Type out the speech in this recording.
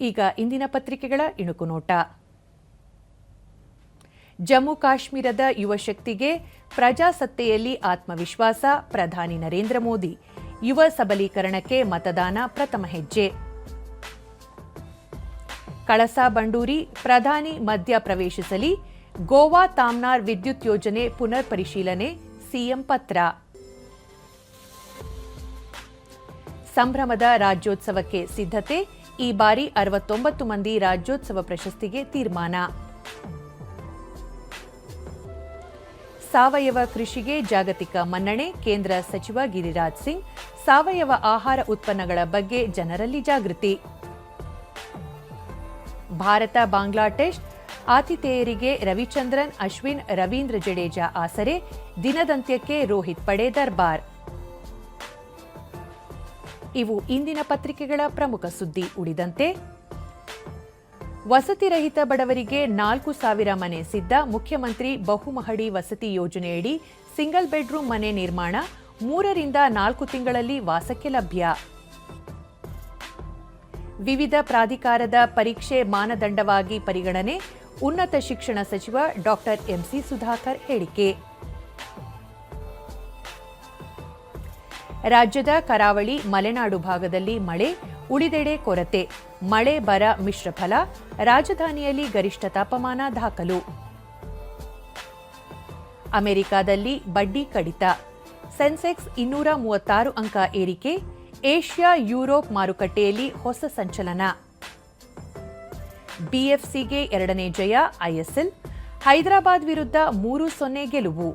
ಈಗ ಇಂದಿನ ಪತ್ರಿಕೆಗಳ ಇಣುಕು ನೋಟ. ಜಮ್ಮು ಕಾಶ್ಮೀರದ ಯುವ ಶಕ್ತಿಗೆ ಪ್ರಜಾಸತ್ತೆಯಲ್ಲಿ ಆತ್ಮವಿಶ್ವಾಸ, ಪ್ರಧಾನಿ ನರೇಂದ್ರ ಮೋದಿ. ಯುವ ಸಬಲೀಕರಣಕ್ಕೆ ಮತದಾನ ಪ್ರಥಮ ಹೆಜ್ಜೆ. ಕಳಸಾ ಬಂಡೂರಿ ಪ್ರಧಾನಿ ಮಧ್ಯ ಪ್ರವೇಶಿಸಲಿ, ಗೋವಾ ತಾಮ್ನಾರ್ ವಿದ್ಯುತ್ ಯೋಜನೆ ಪುನರ್ ಪರಿಶೀಲನೆ ಸಿಎಂ ಪತ್ರ. ಸಂಭ್ರಮದ ರಾಜ್ಯೋತ್ಸವಕ್ಕೆ ಸಿದ್ಧತೆ, ಈ ಬಾರಿ ಅರವತ್ತೊಂಬತ್ತು ಮಂದಿ ರಾಜ್ಯೋತ್ಸವ ಪ್ರಶಸ್ತಿಗೆ ತೀರ್ಮಾನ. ಸಾವಯವ ಕೃಷಿಗೆ ಜಾಗತಿಕ ಮನ್ನಣೆ, ಕೇಂದ್ರ ಸಚಿವ ಗಿರಿರಾಜ್ ಸಿಂಗ್, ಸಾವಯವ ಆಹಾರ ಉತ್ಪನ್ನಗಳ ಬಗ್ಗೆ ಜನರಲ್ಲಿ ಜಾಗೃತಿ. ಭಾರತ ಬಾಂಗ್ಲಾ ಟೆಸ್ಟ್, ಆತಿಥೇಯರಿಗೆ ರವಿಚಂದ್ರನ್, ಅಶ್ವಿನ್, ರವೀಂದ್ರ ಜಡೇಜಾ ಆಸರೆ, ದಿನದಂತ್ಯಕ್ಕೆ ರೋಹಿತ್ ಪಡೆ ದರ್ಬಾರ್. ಇವು ಇಂದಿನ ಪತ್ರಿಕೆಗಳ ಪ್ರಮುಖ ಸುದ್ದಿ ಉಳಿದಂತೆ ವಸತಿರಹಿತ ಬಡವರಿಗೆ ನಾಲ್ಕು ಸಾವಿರ ಮನೆ ಸಿದ್ಧ, ಮುಖ್ಯಮಂತ್ರಿ ಬಹುಮಹಡಿ ವಸತಿ ಯೋಜನೆಯಡಿ ಸಿಂಗಲ್ ಬೆಡ್ರೂಮ್ ಮನೆ ನಿರ್ಮಾಣ, ಮೂರರಿಂದ ನಾಲ್ಕು ತಿಂಗಳಲ್ಲಿ ವಾಸಕ್ಕೆ ಲಭ್ಯ. ವಿವಿಧ ಪ್ರಾಧಿಕಾರದ ಪರೀಕ್ಷೆ ಮಾನದಂಡವಾಗಿ ಪರಿಗಣನೆ, ಉನ್ನತ ಶಿಕ್ಷಣ ಸಚಿವ ಡಾಕ್ಟರ್ ಎಂಸಿ ಸುಧಾಕರ್ ಹೇಳಿಕೆ. ರಾಜ್ಯದ ಕರಾವಳಿ ಮಲೆನಾಡು ಭಾಗದಲ್ಲಿ ಮಳೆ, ಉಳಿದೆಡೆ ಕೊರತೆ. ಮಳೆ ಬರ ಮಿಶ್ರ ಫಲ, ರಾಜಧಾನಿಯಲ್ಲಿ ಗರಿಷ್ಠ ತಾಪಮಾನ ದಾಖಲು. ಅಮೆರಿಕಾದಲ್ಲಿ ಬಡ್ಡಿ ಕಡಿತ. ಸೆನ್ಸೆಕ್ಸ್ ಇನ್ನೂರ ಮೂವತ್ತಾರು ಅಂಕ ಏರಿಕೆ, ಏಷ್ಯಾ ಯುರೋಪ್ ಮಾರುಕಟ್ಟೆಯಲ್ಲಿ ಹೊಸ ಸಂಚಲನ. ಬಿಎಫ್ಸಿಗೆ ಎರಡನೇ ಜಯ ಐಎಸ್ಎಲ್ ಹೈದರಾಬಾದ್ ವಿರುದ್ಧ ಮೂರು ಸೊನ್ನೆ ಗೆಲುವು.